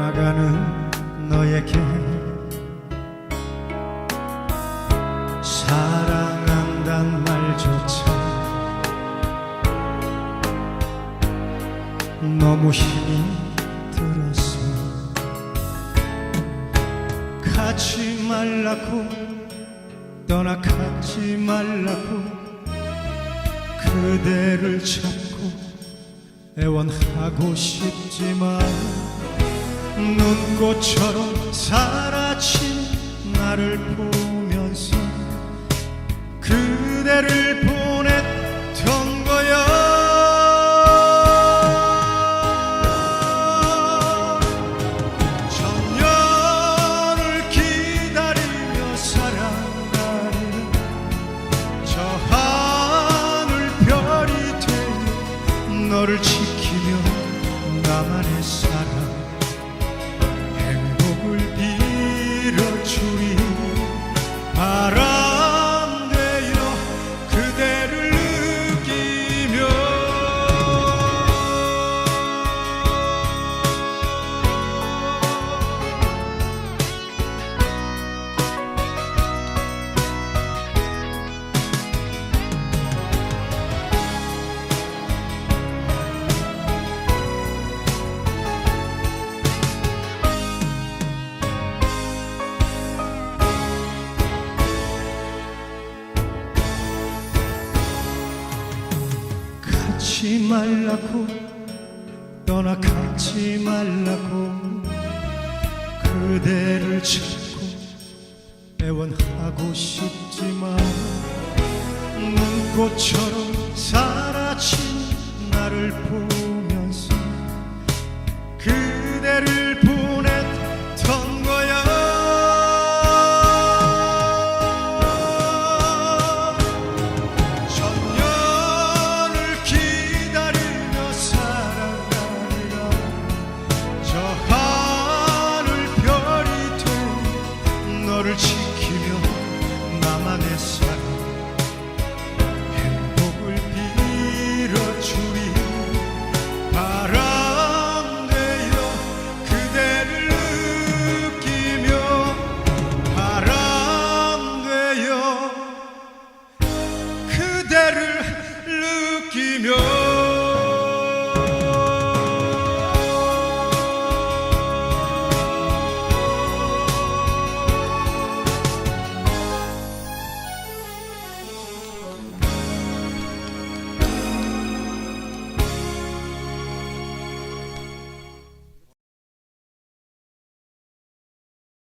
나가는 너에게 사랑한단 말조차 너무 힘이 들었어 가지 말라고 떠나가지 말라고 그대를 찾고 애원하고 싶지만 꽃처럼 사라진 나를 보면서 그대를 보냈던 거야. 너를 지키며 나만의 사랑 주리 바람 가지 말라고 떠나가지 말라고 그대를 찾고 애원하고 싶지만 눈꽃처럼 사라진 나를 보면서 지며 나만의 삶